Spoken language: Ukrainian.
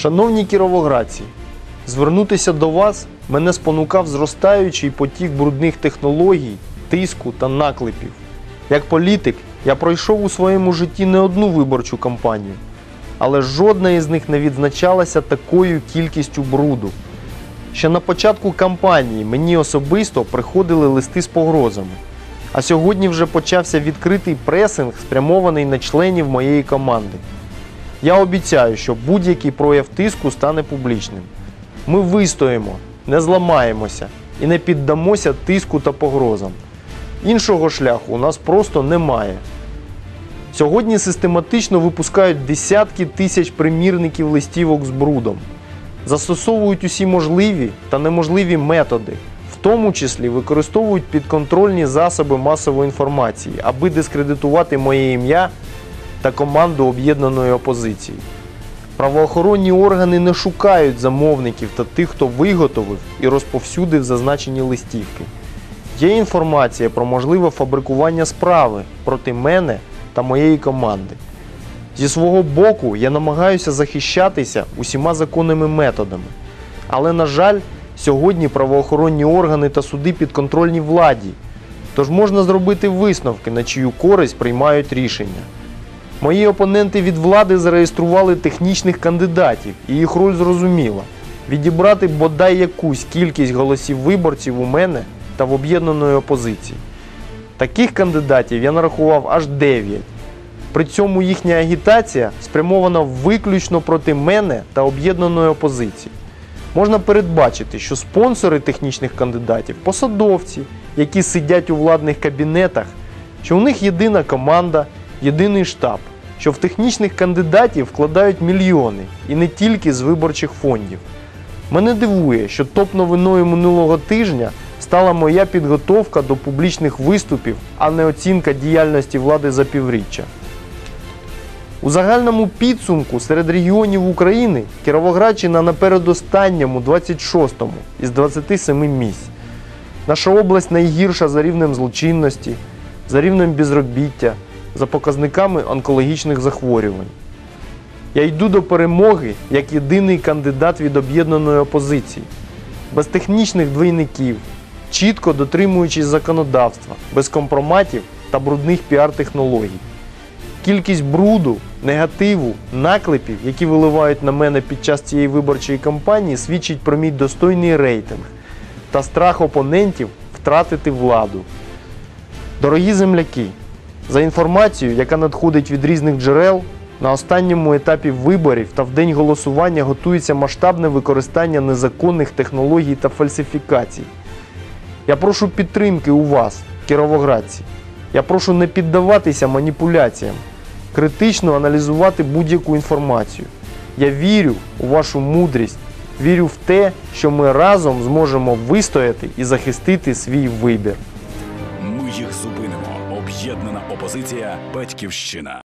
Шановні кіровоградці, звернутися до вас мене спонукав зростаючий потік брудних технологій, тиску та наклепів. Як політик, я пройшов у своєму житті не одну виборчу кампанію, але жодна із них не відзначалася такою кількістю бруду. Ще на початку кампанії мені особисто приходили листи з погрозами. А сьогодні вже почався відкритий пресинг, спрямований на членів моєї команди. Я обіцяю, що будь-який прояв тиску стане публічним. Ми вистоїмо, не зламаємося і не піддамося тиску та погрозам. Іншого шляху у нас просто немає. Сьогодні систематично випускають десятки тисяч примірників листівок з брудом. Застосовують усі можливі та неможливі методи, в тому числі використовують підконтрольні засоби масової інформації, аби дискредитувати моє ім'я та команду об'єднаної опозиції. Правоохоронні органи не шукають замовників та тих, хто виготовив і розповсюдив зазначені листівки. Є інформація про можливе фабрикування справи проти мене та моєї команди. Зі свого боку я намагаюся захищатися усіма законними методами. Але, на жаль, сьогодні правоохоронні органи та суди підконтрольні владі. Тож можна зробити висновки, на чию користь приймають рішення. Мої опоненти від влади зареєстрували технічних кандидатів, і їх роль зрозуміла відібрати бодай якусь кількість голосів виборців у мене та в об'єднаної опозиції. Таких кандидатів я нарахував аж 9. При цьому їхня агітація спрямована виключно проти мене та об'єднаної опозиції. Можна передбачити, що спонсори технічних кандидатів посадовці, які сидять у владних кабінетах, що у них єдина команда, єдиний штаб, що в технічних кандидатів вкладають мільйони і не тільки з виборчих фондів. Мене дивує, що топ-новиною минулого тижня стала моя підготовка до публічних виступів, а не оцінка діяльності влади за півріччя. У загальному підсумку серед регіонів України Кіровоградщина на передостанньому 26-му із 27 місць. Наша область найгірша за рівнем злочинності, за рівнем безробіття, за показниками онкологічних захворювань. Я йду до перемоги як єдиний кандидат від об'єднаної опозиції, без технічних двійників, чітко дотримуючись законодавства, без компроматів та брудних піар-технологій. Кількість бруду, негативу, наклепів, які виливають на мене під час цієї виборчої кампанії, свідчить про мій достойний рейтинг та страх опонентів втратити владу. Дорогі земляки, за інформацією, яка надходить від різних джерел, на останньому етапі виборів та в день голосування готується масштабне використання незаконних технологій та фальсифікацій. Я прошу підтримки у вас, кіровоградці. Я прошу не піддаватися маніпуляціям, критично аналізувати будь-яку інформацію. Я вірю у вашу мудрість, вірю в те, що ми разом зможемо вистояти і захистити свій вибір. Ми їх. Об'єднана опозиція Батьківщина.